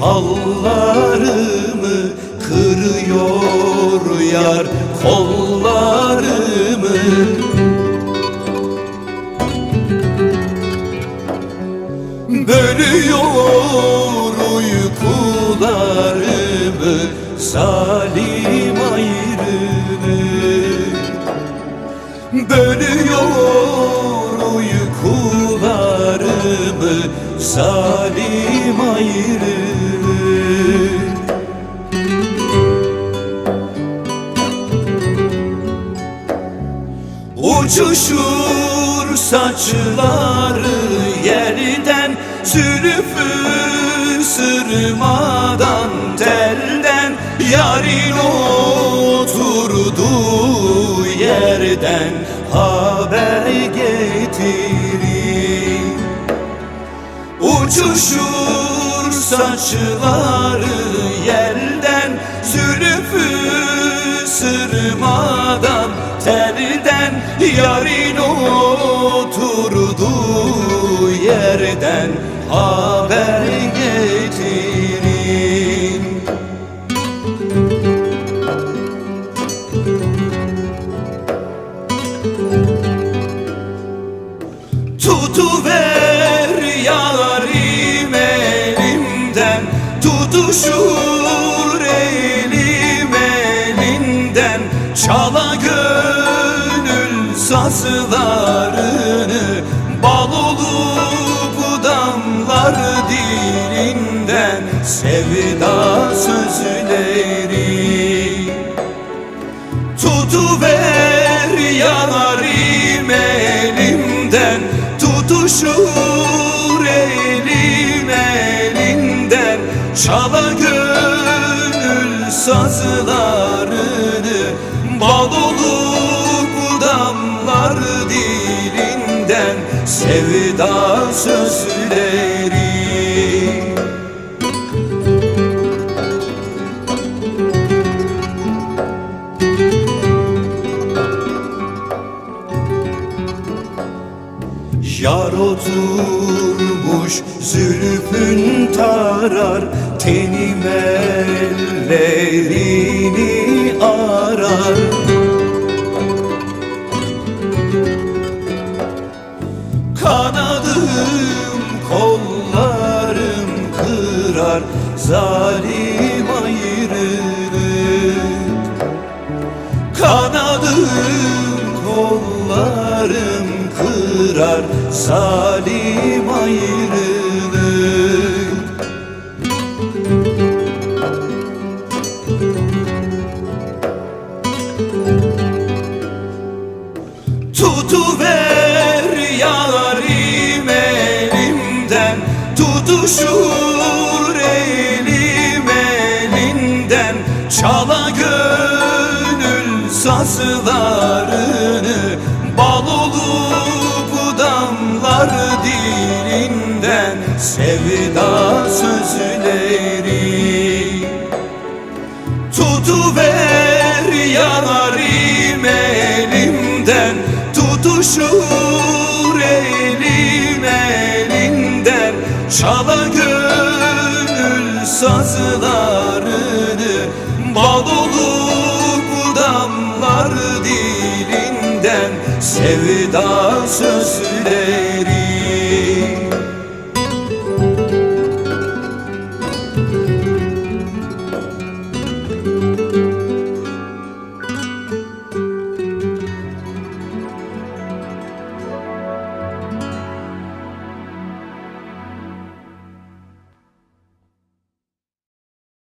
Hallarımı Kırıyor yar kollarımı. Bölüyor uykularımı Zalim Zalim ayrımı Uçuşur saçları yerden Zülfü sırmadan telden. Yarın oturduğu yerden Haber Uçuşur saçları yerden Zülfü sırmadan telden Yarın oturduğu yerden Haber getirin. Tutuver Tutuşur elim elinden. Çala gönül sazlarını Bal olup damlar dilinden. Sevda sözleri Tutuver yarim elimden Tutuşur Çala gönül sazlarını Bal olup damlar dilinden Sevda sözleri Yar oturmuş zülfün tarar Tenim ellerini arar. Kanadım kollarım kırar Zalim ayrılık. Kanadım kollarım kırar Zalim ayrılık. Tutuver yarim elimden Tutuşur elim elinden. Çala gönül sazlarını sevda sözleri Tutu Tutuver yârim elimden Tutuşur elim elinden. Çala gönül sazlarını Bal olup damlar dilinden. Sevda sözleri